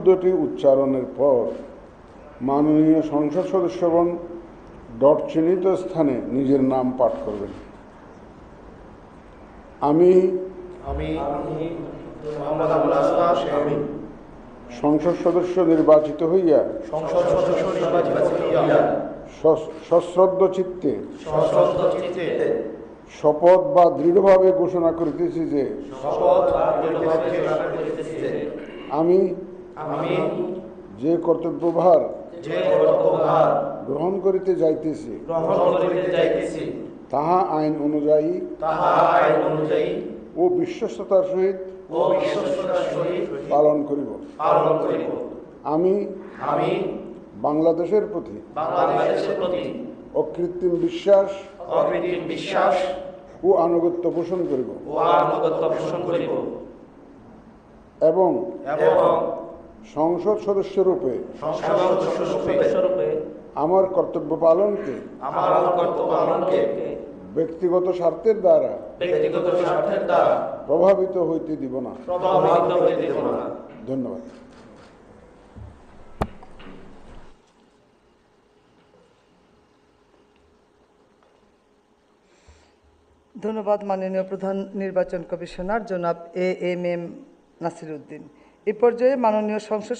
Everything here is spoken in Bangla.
শব্দটি উচ্চারণের পর মাননীয় সংসদ সদস্যগণ ডট চিহ্নিত স্থানে নিজের নাম পাঠ করবেন। আমি আমি মোহাম্মদ আবুল আসলাম আমি। সংসদ সদস্য নির্বাচিত হইয়া সংসদ সদস্য নির্বাচিত হইয়া সশ্রদ্ধ চিত্তে শপথ বা দৃঢ়ভাবে ঘোষণা করিতেছি যে শপথ দৃঢ়ভাবে ঘোষণা করিতেছি যে আমি আমি যে কর্তব্যভার যে কর্তব্যভার গ্রহণ করিতে যাইতেছি গ্রহণ করিতে যাইতেছি তাহা আইন অনুযায়ী তাহা আইন অনুযায়ী ও বিশ্বস্ততার সহিত ও বিশ্বস্ততার সহিত পালন করিব। পালন করিব। আমি আমি বাংলাদেশের প্রতি বাংলাদেশের প্রতি অকৃত্রিম বিশ্বাস অকৃত্রিম বিশ্বাস ও আনুগত্য পোষণ করিব। ও আনুগত্য পোষণ করিব। এবং এবং সংসদ সদস্যরূপে সংসদ সদস্যরূপে আমার কর্তব্য পালনকে। আমার কর্তব্য পালনকে। ব্যক্তিগত স্বার্থের দ্বারা। ব্যক্তিগত স্বার্থের দ্বারা। প্রভাবিত হইতে দিব না। প্রভাবিত হইতে দেব না। ধন্যবাদ। ধন্যবাদ মাননীয় প্রধান নির্বাচন কমিশনার জনাব A M M Nasir Uddin এ পর্যায়ে মাননীয় সংসদ